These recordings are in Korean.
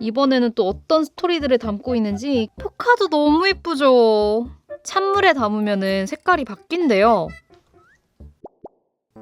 이번에는 또 어떤 스토리들을 담고 있는지 포카도 너무 예쁘죠. 찬물에 담으면 색깔이 바뀐대요.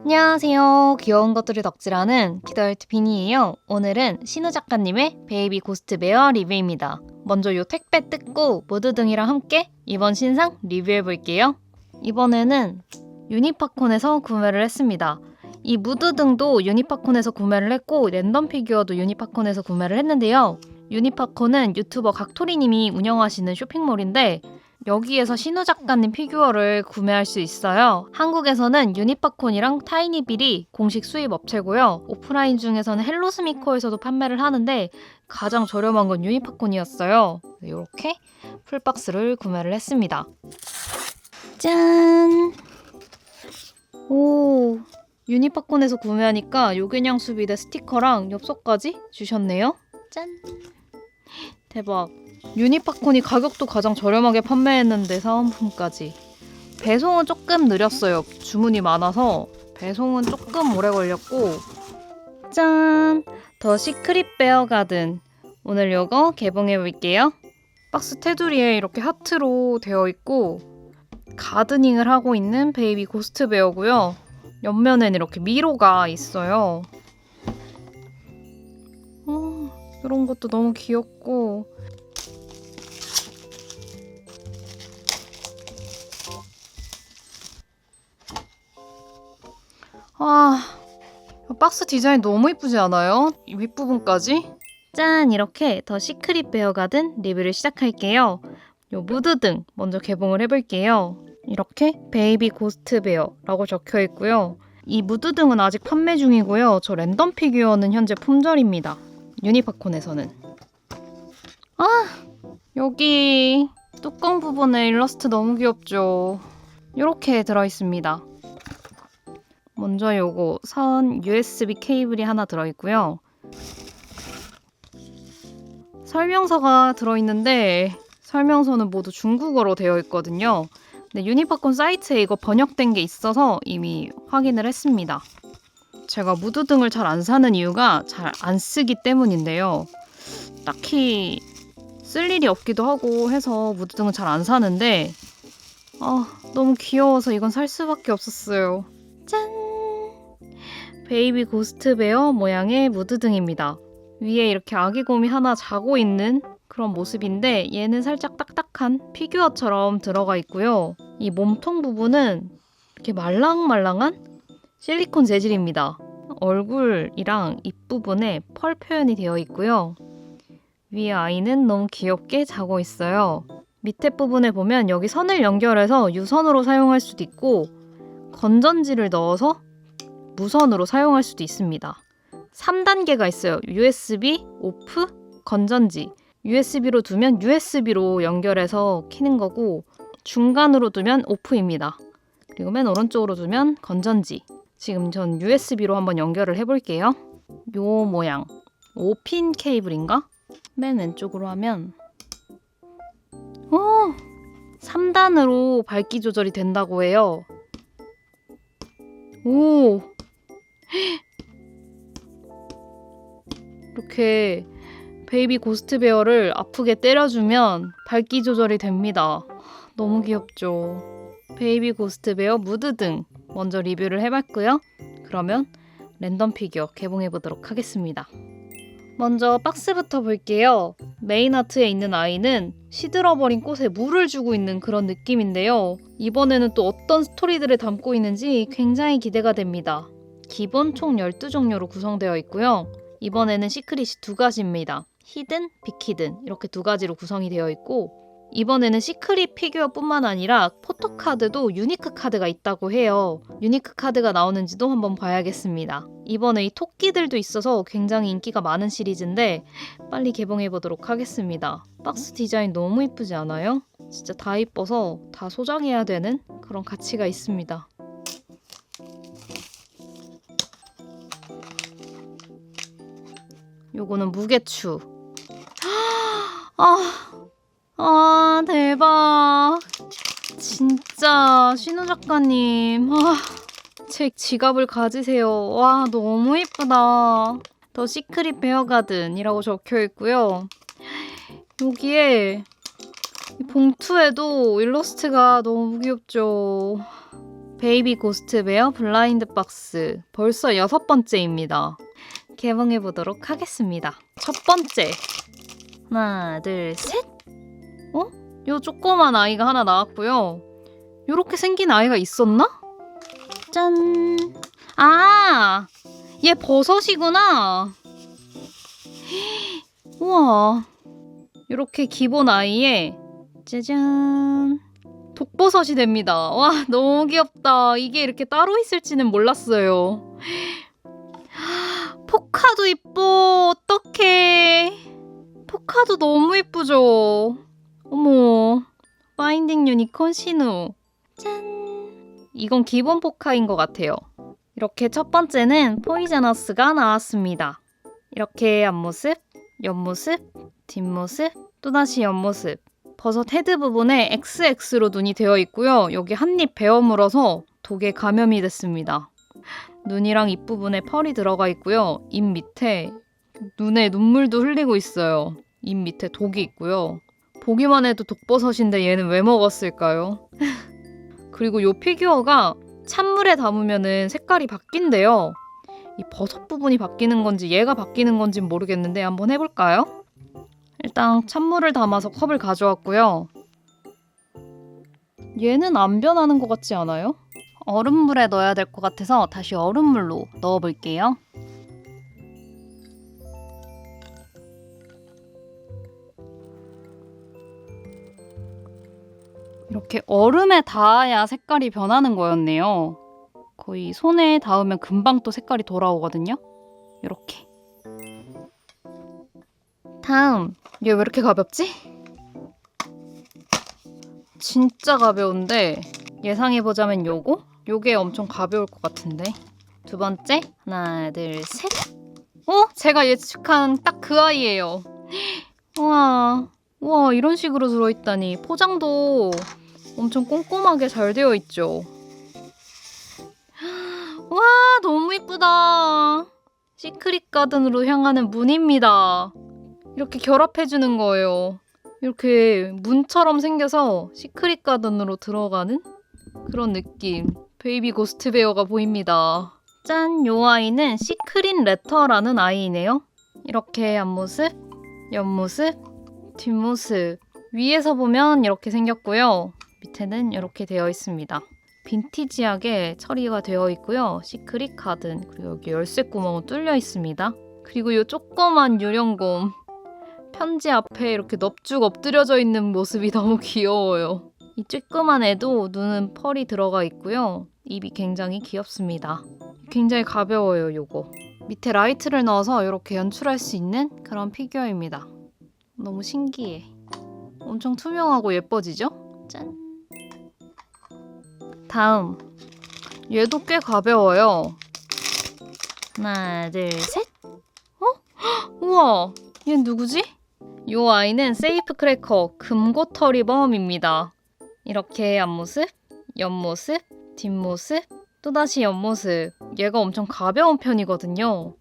안녕하세요. 귀여운 것들을 덕질하는 기더얼트 비니예요. 오늘은 신우 작가님의 베이비 고스트 베어 리뷰입니다. 먼저 요 택배 뜯고 무드 등이랑 함께 이번 신상 리뷰해 볼게요. 이번에는 유니파콘에서 구매를 했습니다. 이 무드 등도 유니파콘에서 구매를 했고 랜덤 피규어도 유니파콘에서 구매를 했는데요. 유니파콘은 유튜버 각토리님이 운영하시는 쇼핑몰인데 여기에서 신우 작가님 피규어를 구매할 수 있어요. 한국에서는 유니파콘이랑 타이니빌이 공식 수입 업체고요. 오프라인 중에서는 헬로스미코에서도 판매를 하는데 가장 저렴한 건 유니파콘이었어요. 이렇게 풀박스를 구매를 했습니다. 짠! 오, 유니파콘에서 구매하니까 요긴양 수비대 스티커랑 엽서까지 주셨네요. 짠! 대박. 유니파콘이 가격도 가장 저렴하게 판매했는데 사은품까지. 배송은 조금 느렸어요. 주문이 많아서 배송은 조금 오래 걸렸고. 짠! 더 시크릿 베어 가든. 오늘 요거 개봉해 볼게요. 박스 테두리에 이렇게 하트로 되어 있고 가드닝을 하고 있는 베이비 고스트 베어고요. 옆면엔 이렇게 미로가 있어요. 어, 이런 것도 너무 귀엽고 아, 박스 디자인 너무 이쁘지 않아요? 이 윗부분까지? 짠! 이렇게 더 시크릿 베어 가든 리뷰를 시작할게요. 요 무드 등 먼저 개봉을 해볼게요. 이렇게 베이비 고스트 베어라고 적혀 있고요. 이 무드 등은 아직 판매 중이고요. 저 랜덤 피규어는 현재 품절입니다. 유니파콘에서는. 아! 여기 뚜껑 부분에 일러스트 너무 귀엽죠? 이렇게 들어 있습니다. 먼저 요거 선 USB 케이블이 하나 들어 있고요. 설명서가 들어 있는데 설명서는 모두 중국어로 되어 있거든요. 근데 유니파콘 사이트에 이거 번역된 게 있어서 이미 확인을 했습니다. 제가 무드 등을 잘 안 사는 이유가 잘 안 쓰기 때문인데요. 딱히 쓸 일이 없기도 하고 해서 무드 등은 잘 안 사는데 아, 너무 귀여워서 이건 살 수밖에 없었어요. 짠! 베이비 고스트 베어 모양의 무드 등입니다. 위에 이렇게 아기 곰이 하나 자고 있는 그런 모습인데 얘는 살짝 딱딱한 피규어처럼 들어가 있고요. 이 몸통 부분은 이렇게 말랑말랑한 실리콘 재질입니다. 얼굴이랑 입 부분에 펄 표현이 되어 있고요. 위에 아이는 너무 귀엽게 자고 있어요. 밑에 부분에 보면 여기 선을 연결해서 유선으로 사용할 수도 있고 건전지를 넣어서 무선으로 사용할 수도 있습니다. 3단계가 있어요. USB, 오프, 건전지. USB로 두면 USB로 연결해서 키는 거고 중간으로 두면 오프입니다. 그리고 맨 오른쪽으로 두면 건전지. 지금 전 USB로 한번 연결을 해볼게요. 요 모양. 5핀 케이블인가? 맨 왼쪽으로 하면 오! 3단으로 밝기 조절이 된다고 해요. 오! 이렇게 베이비 고스트 베어를 아프게 때려주면 밝기 조절이 됩니다. 너무 귀엽죠. 베이비 고스트 베어 무드 등 먼저 리뷰를 해봤고요. 그러면 랜덤 피규어 개봉해 보도록 하겠습니다. 먼저 박스부터 볼게요. 메인 아트에 있는 아이는 시들어버린 꽃에 물을 주고 있는 그런 느낌인데요. 이번에는 또 어떤 스토리들을 담고 있는지 굉장히 기대가 됩니다. 기본 총 12종류로 구성되어 있고요. 이번에는 시크릿이 두 가지입니다. 히든, 빅히든 이렇게 두 가지로 구성이 되어 있고 이번에는 시크릿 피규어뿐만 아니라 포토카드도 유니크 카드가 있다고 해요. 유니크 카드가 나오는지도 한번 봐야겠습니다. 이번에 이 토끼들도 있어서 굉장히 인기가 많은 시리즈인데 빨리 개봉해 보도록 하겠습니다. 박스 디자인 너무 이쁘지 않아요? 진짜 다 이뻐서 다 소장해야 되는 그런 가치가 있습니다. 요거는 무게추. 아, 아, 대박. 진짜, 신우 작가님. 아, 제 지갑을 가지세요. 와, 너무 예쁘다. 더 시크릿 베어가든이라고 적혀 있고요. 여기에 이 봉투에도 일러스트가 너무 귀엽죠. 베이비 고스트 베어 블라인드 박스 벌써 여섯 번째입니다. 개봉해 보도록 하겠습니다. 첫 번째 하나 둘 셋. 어? 요 조그만 아이가 하나 나왔고요. 요렇게 생긴 아이가 있었나? 짠. 아, 얘 버섯이구나. 우와. 요렇게 기본 아이에 짜잔. 독버섯이 됩니다. 와, 너무 귀엽다. 이게 이렇게 따로 있을지는 몰랐어요. 포카도 이뻐. 어떡해. 포카도 너무 이쁘죠. 어머. 파인딩 유니콘 신우. 짠. 이건 기본 포카인 것 같아요. 이렇게 첫 번째는 포이저너스가 나왔습니다. 이렇게 앞모습, 옆모습, 뒷모습, 또다시 옆모습. 버섯 헤드 부분에 XX로 눈이 되어 있고요. 여기 한 입 베어 물어서 독에 감염이 됐습니다. 눈이랑 입 부분에 펄이 들어가 있고요. 입 밑에 눈에 눈물도 흘리고 있어요. 입 밑에 독이 있고요. 보기만 해도 독버섯인데 얘는 왜 먹었을까요? 그리고 요 피규어가 찬물에 담으면은 색깔이 바뀐대요. 이 버섯 부분이 바뀌는 건지 얘가 바뀌는 건지 모르겠는데 한번 해볼까요? 일단 찬물을 담아서 컵을 가져왔고요. 얘는 안 변하는 것 같지 않아요? 얼음물에 넣어야 될 것 같아서 다시 얼음물로 넣어볼게요. 이렇게 얼음에 닿아야 색깔이 변하는 거였네요. 거의 손에 닿으면 금방 또 색깔이 돌아오거든요. 이렇게. 다음, 얘 왜 이렇게 가볍지? 진짜 가벼운데 예상해보자면 요거? 요게 엄청 가벼울 것 같은데. 두 번째, 하나, 둘, 셋. 어? 제가 예측한 딱 그 아이예요. 우와, 우와 이런 식으로 들어있다니 포장도 엄청 꼼꼼하게 잘 되어 있죠. 와 너무 이쁘다. 시크릿 가든으로 향하는 문입니다. 이렇게 결합해주는 거예요. 이렇게 문처럼 생겨서 시크릿 가든으로 들어가는 그런 느낌. 베이비 고스트 베어가 보입니다. 짠! 요 아이는 시크릿 레터라는 아이이네요. 이렇게 앞모습, 옆모습, 뒷모습. 위에서 보면 이렇게 생겼고요. 밑에는 이렇게 되어 있습니다. 빈티지하게 처리가 되어 있고요. 시크릿 가든 그리고 여기 열쇠 구멍은 뚫려 있습니다. 그리고 이 조그만 유령곰 편지 앞에 이렇게 넙죽 엎드려져 있는 모습이 너무 귀여워요. 이 쬐끄만 애도 눈은 펄이 들어가 있고요. 입이 굉장히 귀엽습니다. 굉장히 가벼워요, 요거. 밑에 라이트를 넣어서 이렇게 연출할 수 있는 그런 피규어입니다. 너무 신기해. 엄청 투명하고 예뻐지죠? 짠. 다음. 얘도 꽤 가벼워요. 하나, 둘, 셋. 어? 헉, 우와. 얘 누구지? 요 아이는 세이프 크래커 금고털이 범입니다. 이렇게 앞모습, 옆모습, 뒷모습, 또다시 옆모습. 얘가 엄청 가벼운 편이거든요.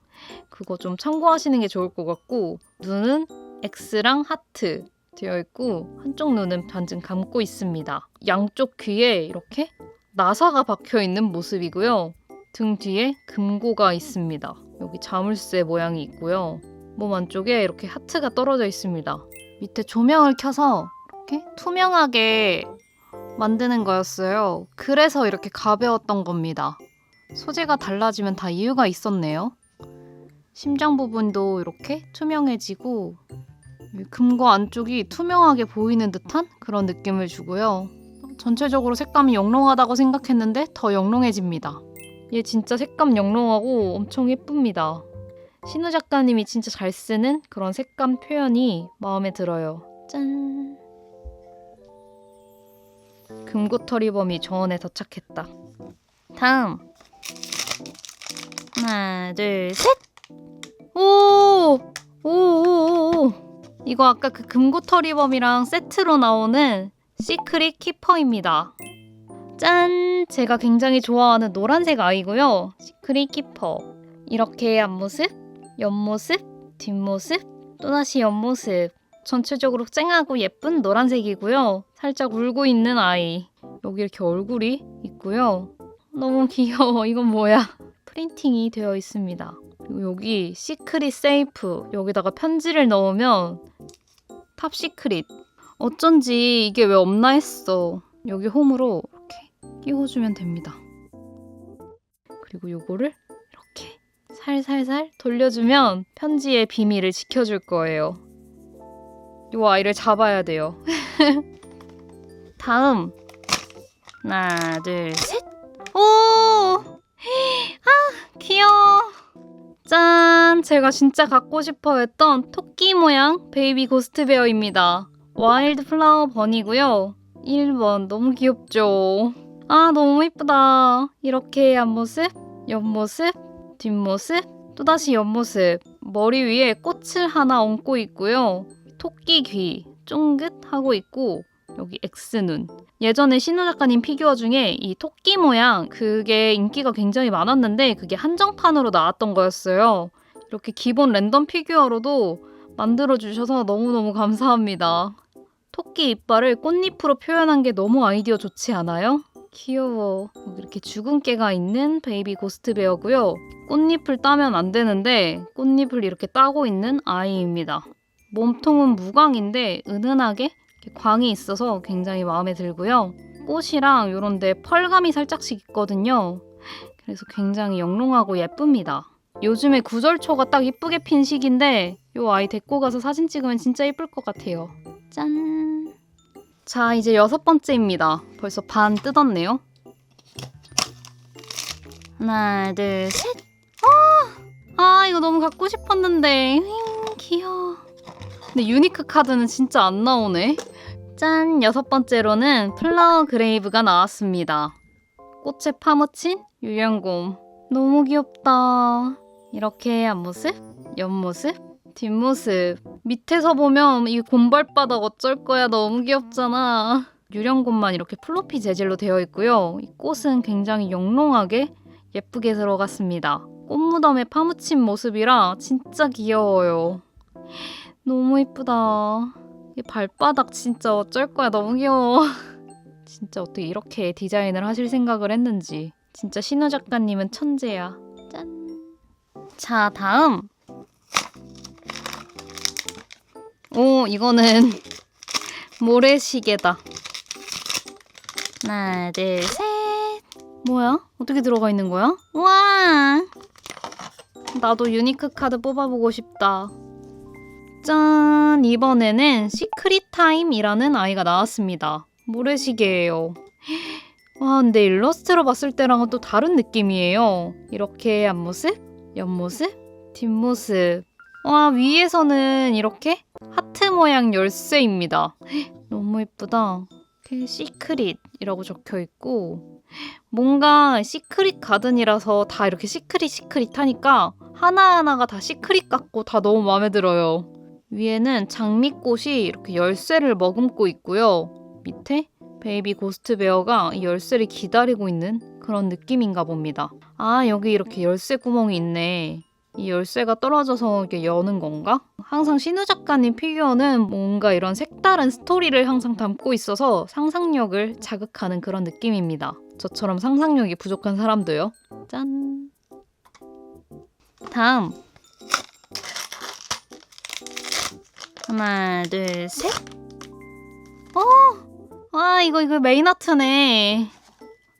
그거 좀 참고하시는 게 좋을 것 같고 눈은 X랑 하트 되어 있고 한쪽 눈은 반쯤 감고 있습니다. 양쪽 귀에 이렇게 나사가 박혀 있는 모습이고요. 등 뒤에 금고가 있습니다. 여기 자물쇠 모양이 있고요. 몸 안쪽에 이렇게 하트가 떨어져 있습니다. 밑에 조명을 켜서 이렇게 투명하게 만드는 거였어요. 그래서 이렇게 가벼웠던 겁니다. 소재가 달라지면 다 이유가 있었네요. 심장 부분도 이렇게 투명해지고 이 금고 안쪽이 투명하게 보이는 듯한 그런 느낌을 주고요. 전체적으로 색감이 영롱하다고 생각했는데 더 영롱해집니다. 얘 진짜 색감 영롱하고 엄청 예쁩니다. 신우 작가님이 진짜 잘 쓰는 그런 색감 표현이 마음에 들어요. 짠. 금고털이범이 정원에 도착했다. 다음. 하나, 둘, 셋! 오! 오, 오, 오, 오. 이거 아까 그 금고털이범이랑 세트로 나오는 시크릿 키퍼입니다. 짠! 제가 굉장히 좋아하는 노란색 아이고요. 시크릿 키퍼. 이렇게 앞모습, 옆모습, 뒷모습, 또다시 옆모습. 전체적으로 쨍하고 예쁜 노란색이고요. 살짝 울고 있는 아이. 여기 이렇게 얼굴이 있고요. 너무 귀여워. 이건 뭐야? 프린팅이 되어 있습니다. 그리고 여기 시크릿 세이프. 여기다가 편지를 넣으면 탑 시크릿. 어쩐지 이게 왜 없나 했어. 여기 홈으로 이렇게 끼워주면 됩니다. 그리고 요거를 이렇게 살살살 돌려주면 편지의 비밀을 지켜줄 거예요. 요 아이를 잡아야 돼요. 다음 하나 둘 셋. 오! 아 귀여워. 짠! 제가 진짜 갖고 싶어 했던 토끼 모양 베이비 고스트 베어입니다. 와일드 플라워 버니고요. 1번 너무 귀엽죠? 아 너무 이쁘다. 이렇게 앞모습, 옆모습, 뒷모습, 또다시 옆모습. 머리 위에 꽃을 하나 얹고 있고요. 토끼 귀 쫑긋하고 있고 여기 X눈. 예전에 신우 작가님 피규어 중에 이 토끼 모양 그게 인기가 굉장히 많았는데 그게 한정판으로 나왔던 거였어요. 이렇게 기본 랜덤 피규어로도 만들어 주셔서 너무너무 감사합니다. 토끼 이빨을 꽃잎으로 표현한 게 너무 아이디어 좋지 않아요? 귀여워. 여기 이렇게 죽은 깨가 있는 베이비 고스트 베어고요. 꽃잎을 따면 안 되는데 꽃잎을 이렇게 따고 있는 아이입니다. 몸통은 무광인데 은은하게 광이 있어서 굉장히 마음에 들고요. 꽃이랑 이런데 펄감이 살짝씩 있거든요. 그래서 굉장히 영롱하고 예쁩니다. 요즘에 구절초가 딱 이쁘게 핀 시기인데 이 아이 데리고 가서 사진 찍으면 진짜 예쁠 것 같아요. 짠. 자, 이제 여섯 번째입니다. 벌써 반 뜯었네요. 하나, 둘, 셋. 아, 아 이거 너무 갖고 싶었는데. 윙, 귀여워. 근데 유니크 카드는 진짜 안 나오네. 짠! 여섯 번째로는 플라워 그레이브가 나왔습니다. 꽃에 파묻힌 유령곰. 너무 귀엽다. 이렇게 앞모습, 옆모습, 뒷모습. 밑에서 보면 이 곰발바닥 어쩔 거야 너무 귀엽잖아. 유령곰만 이렇게 플로피 재질로 되어 있고요. 이 꽃은 굉장히 영롱하게 예쁘게 들어갔습니다. 꽃무덤에 파묻힌 모습이라 진짜 귀여워요. 너무 이쁘다. 이 발바닥 진짜 어쩔 거야 너무 귀여워. 진짜 어떻게 이렇게 디자인을 하실 생각을 했는지. 진짜 신우 작가님은 천재야. 짠. 자 다음. 오 이거는 모래시계다. 하나 둘 셋. 뭐야? 어떻게 들어가 있는 거야? 와. 나도 유니크 카드 뽑아보고 싶다. 짠! 이번에는 시크릿 타임이라는 아이가 나왔습니다. 모래시계예요. 와, 근데 일러스트로 봤을 때랑은 또 다른 느낌이에요. 이렇게 앞모습, 옆모습, 뒷모습. 와, 위에서는 이렇게 하트 모양 열쇠입니다. 너무 예쁘다. 이렇게 시크릿이라고 적혀 있고 뭔가 시크릿 가든이라서 다 이렇게 시크릿 시크릿 하니까 하나하나가 다 시크릿 같고 다 너무 마음에 들어요. 위에는 장미꽃이 이렇게 열쇠를 머금고 있고요. 밑에 베이비 고스트 베어가 이 열쇠를 기다리고 있는 그런 느낌인가 봅니다. 아, 여기 이렇게 열쇠 구멍이 있네. 이 열쇠가 떨어져서 이게 여는 건가? 항상 신우 작가님 피규어는 뭔가 이런 색다른 스토리를 항상 담고 있어서 상상력을 자극하는 그런 느낌입니다. 저처럼 상상력이 부족한 사람도요. 짠. 다음. 하나, 둘, 셋. 어! 아, 이거, 이거 메인 아트네.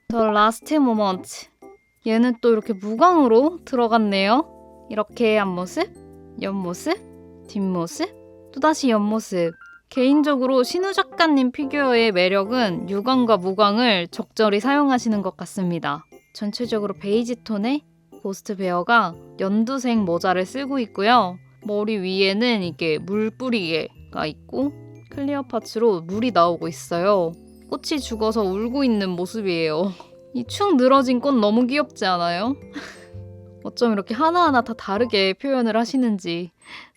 더 라스트 모먼트. 얘는 또 이렇게 무광으로 들어갔네요. 이렇게 앞모습, 옆모습, 뒷모습, 또다시 옆모습. 개인적으로 신우 작가님 피규어의 매력은 유광과 무광을 적절히 사용하시는 것 같습니다. 전체적으로 베이지 톤의 고스트 베어가 연두색 모자를 쓰고 있고요. 머리 위에는 이게 물 뿌리개가 있고 클리어 파츠로 물이 나오고 있어요. 꽃이 죽어서 울고 있는 모습이에요. 이 축 늘어진 꽃 너무 귀엽지 않아요? 어쩜 이렇게 하나하나 다 다르게 표현을 하시는지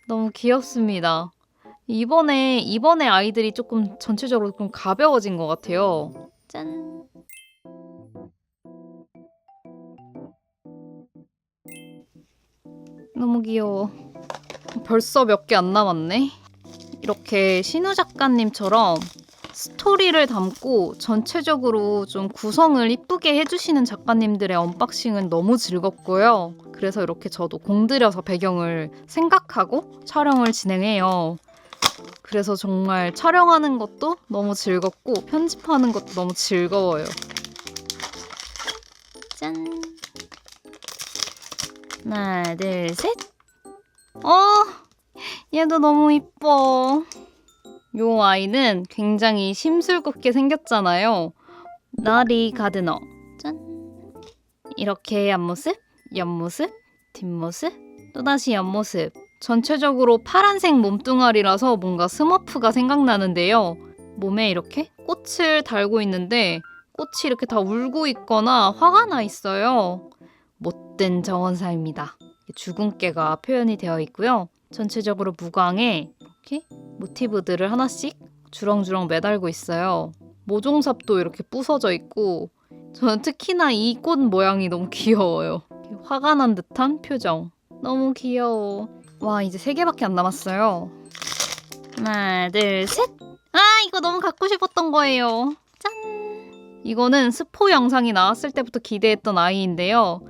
너무 귀엽습니다. 이번에 이번에 아이들이 조금 전체적으로 좀 가벼워진 것 같아요. 짠. 너무 귀여워. 벌써 몇 개 안 남았네. 이렇게 신우 작가님처럼 스토리를 담고 전체적으로 좀 구성을 이쁘게 해주시는 작가님들의 언박싱은 너무 즐겁고요. 그래서 이렇게 저도 공들여서 배경을 생각하고 촬영을 진행해요. 그래서 정말 촬영하는 것도 너무 즐겁고 편집하는 것도 너무 즐거워요. 짠. 하나, 둘, 셋. 어, 얘도 너무 이뻐. 요 아이는 굉장히 심술궂게 생겼잖아요. 나리 가드너. 짠. 이렇게 앞모습, 옆모습, 뒷모습, 또다시 옆모습. 전체적으로 파란색 몸뚱아리라서 뭔가 스머프가 생각나는데요. 몸에 이렇게 꽃을 달고 있는데 꽃이 이렇게 다 울고 있거나 화가 나 있어요. 못된 정원사입니다. 주근깨가 표현이 되어 있고요. 전체적으로 무광에 이렇게 모티브들을 하나씩 주렁주렁 매달고 있어요. 모종삽도 이렇게 부서져 있고 저는 특히나 이 꽃 모양이 너무 귀여워요. 화가 난 듯한 표정. 너무 귀여워. 와 이제 세 개밖에 안 남았어요. 하나 둘 셋. 아 이거 너무 갖고 싶었던 거예요. 짠. 이거는 스포 영상이 나왔을 때부터 기대했던 아이인데요.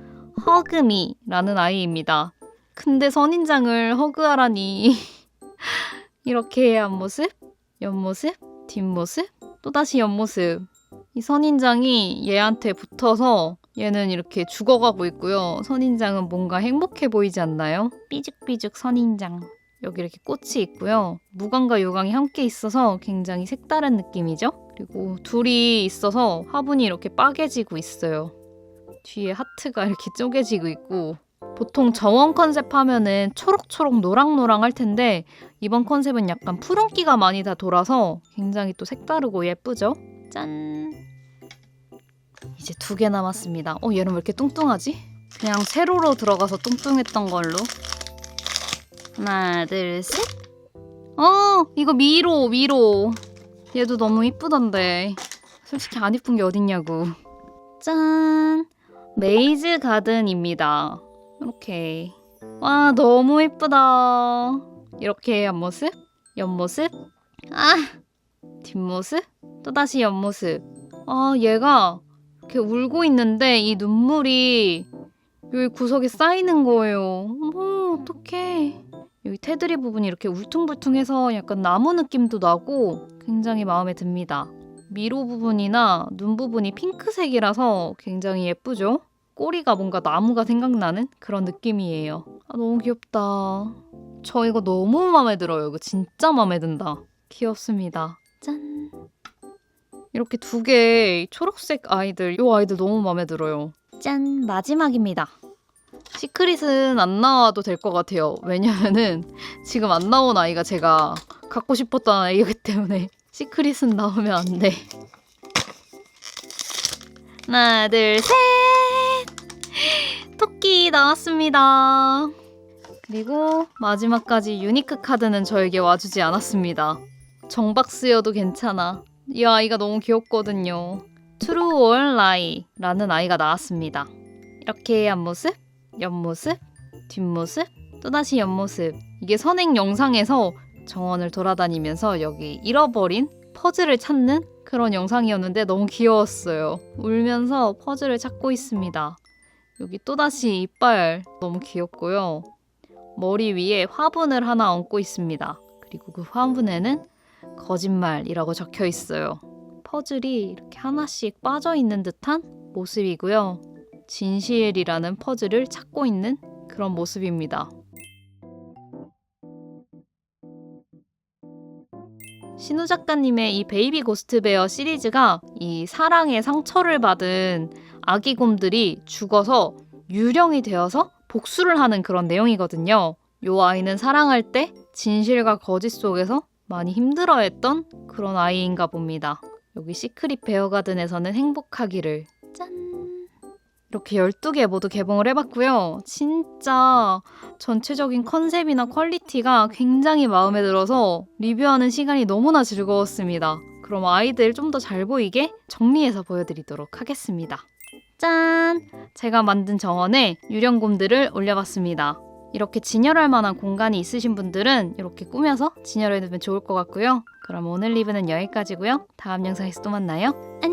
허그미라는 아이입니다. 근데 선인장을 허그하라니. 이렇게 앞모습, 옆모습, 뒷모습, 또다시 옆모습. 이 선인장이 얘한테 붙어서 얘는 이렇게 죽어가고 있고요. 선인장은 뭔가 행복해 보이지 않나요? 삐죽삐죽 선인장. 여기 이렇게 꽃이 있고요. 무광과 요광이 함께 있어서 굉장히 색다른 느낌이죠? 그리고 둘이 있어서 화분이 이렇게 빠개지고 있어요. 뒤에 하트가 이렇게 쪼개지고 있고 보통 정원 컨셉 하면은 초록초록 노랑노랑 할 텐데 이번 컨셉은 약간 푸른기가 많이 다 돌아서 굉장히 또 색다르고 예쁘죠? 짠! 이제 두 개 남았습니다. 어, 얘는 왜 이렇게 뚱뚱하지? 그냥 세로로 들어가서 뚱뚱했던 걸로. 하나, 둘, 셋. 어, 이거 미로, 미로. 얘도 너무 이쁘던데. 솔직히 안 이쁜 게 어딨냐고. 짠! 메이즈 가든입니다. 이렇게. 와, 너무 이쁘다. 이렇게 앞모습, 옆모습, 아! 뒷모습, 또다시 옆모습. 아, 얘가 이렇게 울고 있는데 이 눈물이 여기 구석에 쌓이는 거예요. 어머, 어떡해. 여기 테두리 부분이 이렇게 울퉁불퉁해서 약간 나무 느낌도 나고 굉장히 마음에 듭니다. 미로 부분이나 눈 부분이 핑크색이라서 굉장히 예쁘죠? 꼬리가 뭔가 나무가 생각나는 그런 느낌이에요. 아, 너무 귀엽다. 저 이거 너무 마음에 들어요. 이거 진짜 마음에 든다. 귀엽습니다. 짠. 이렇게 두 개의 초록색 아이들, 이 아이들 너무 마음에 들어요. 짠, 마지막입니다. 시크릿은 안 나와도 될 것 같아요. 왜냐면은 지금 안 나온 아이가 제가 갖고 싶었던 아이기 때문에 시크릿은 나오면 안 돼. 하나, 둘, 셋! 토끼 나왔습니다. 그리고 마지막까지 유니크 카드는 저에게 와주지 않았습니다. 정박스여도 괜찮아. 이 아이가 너무 귀엽거든요. True or Lie라는 아이가 나왔습니다. 이렇게 앞모습, 옆모습, 뒷모습, 또다시 옆모습. 이게 선행 영상에서 정원을 돌아다니면서 여기 잃어버린 퍼즐을 찾는 그런 영상이었는데 너무 귀여웠어요. 울면서 퍼즐을 찾고 있습니다. 여기 또다시 이빨 너무 귀엽고요. 머리 위에 화분을 하나 얹고 있습니다. 그리고 그 화분에는 거짓말이라고 적혀 있어요. 퍼즐이 이렇게 하나씩 빠져 있는 듯한 모습이고요. 진실이라는 퍼즐을 찾고 있는 그런 모습입니다. 신우 작가님의 이 베이비 고스트베어 시리즈가 이 사랑의 상처를 받은 아기 곰들이 죽어서 유령이 되어서 복수를 하는 그런 내용이거든요. 요 아이는 사랑할 때 진실과 거짓 속에서 많이 힘들어했던 그런 아이인가 봅니다. 여기 시크릿 베어가든에서는 행복하기를 짠 이렇게 12개 모두 개봉을 해봤고요. 진짜 전체적인 컨셉이나 퀄리티가 굉장히 마음에 들어서 리뷰하는 시간이 너무나 즐거웠습니다. 그럼 아이들 좀 더 잘 보이게 정리해서 보여드리도록 하겠습니다. 짠! 제가 만든 정원에 유령곰들을 올려봤습니다. 이렇게 진열할 만한 공간이 있으신 분들은 이렇게 꾸며서 진열해 두면 좋을 것 같고요. 그럼 오늘 리뷰는 여기까지고요. 다음 영상에서 또 만나요. 안녕.